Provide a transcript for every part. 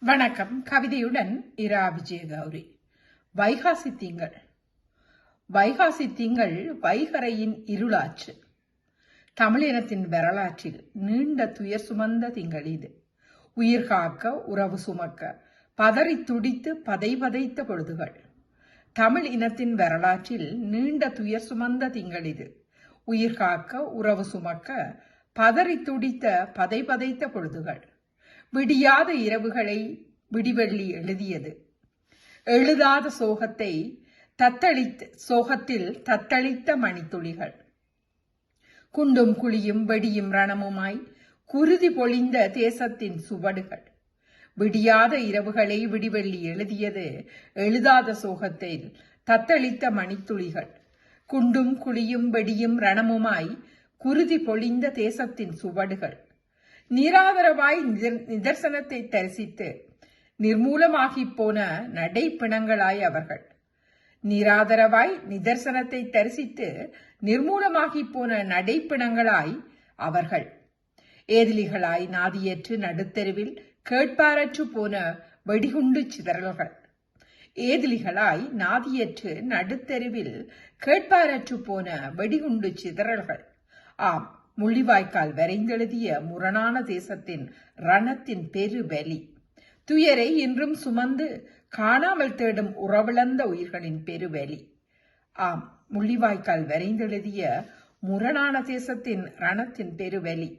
வணக்கம். கவிதையுடன் இரா விஜயகௌரி. வைகாசி திங்கள். வைகாசி திங்கள் வைகரையின் இருளாச்சு. தமிழினத்தின் வரலாற்றில் நீண்ட துயர் சுமந்த திங்கள் இது. உயிர் காக்க உறவு சுமக்க பதறி துடித்து பதை பதைத்த பொழுதுகள். தமிழ் இனத்தின் வரலாற்றில் நீண்ட துயர் சுமந்த திங்கள் இது. உயிர் காக்க உறவு சுமக்க பதறி துடித்த பதை பதைத்த பொழுதுகள். விடியாத இரவுகளை விடிவெள்ளி எழுதியது. எழுதாத சோகத்தை தத்தளித்த சோகத்தில் தத்தளித்த மணித்துளிகள். குண்டும் குழியும் வெடியும் ரணமுமாய் குருதி பொழிந்த தேசத்தின் சுவடுகள். விடியாத இரவுகளை விடிவெள்ளி எழுதியது எழுதாத சோகத்தில் தத்தளித்த மணித்துளிகள். குண்டும் குழியும் வெடியும் ரணமுமாய் குருதி பொழிந்த தேசத்தின் சுவடுகள். நிராதரவாய் நிதர்சனத்தை தரிசித்து நிர்மூலமாகி போன நடைப்பிணங்களாய் அவர்கள். நிராதரவாய் நிதர்சனத்தை தரிசித்து நிர்மூலமாகி போன நடைப்பிணங்களாய் அவர்கள். ஏதிலிகளாய் நாதியற்று நடுத்தெருவில் கேட்பாரற்று போன வெடிகுண்டு சிதறல்கள். ஏதிலிகளாய் நாதியற்று நடுத்தெருவில் கேட்பாரற்று போன வெடிகுண்டு சிதறல்கள். ஆம் முள்ளிவாய்க்கால் வரைந்தெழுதிய முரணான தேசத்தின் ரணத்தின் பெருவலி துயரை இன்றும் சுமந்து காணாமல் தேடும் உறவிழந்த உயிர்களின் பெருவலி ஆம் முள்ளிவாய்க்கால் வரைந்தெழுதிய முரணான தேசத்தின் ரணத்தின் பெருவலி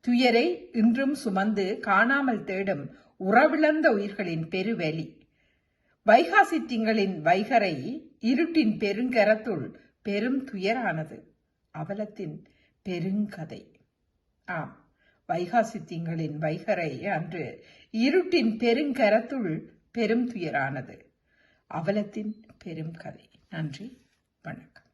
துயரை இன்றும் சுமந்து காணாமல் தேடும் உறவிழந்த உயிர்களின் பெருவலி வைகாசி திங்களின் வைகரை இருட்டின் பெருங்கரத்துள் பெரும் துயரானது. அவலத்தின் பெருங்கதை. ஆம் வைகாசி திங்களின் வைகரை அன்று இருட்டின் பெருங்கரத்துள் பெரும் துயரானது. அவலத்தின் பெரும் கதை நன்றி வணக்கம்.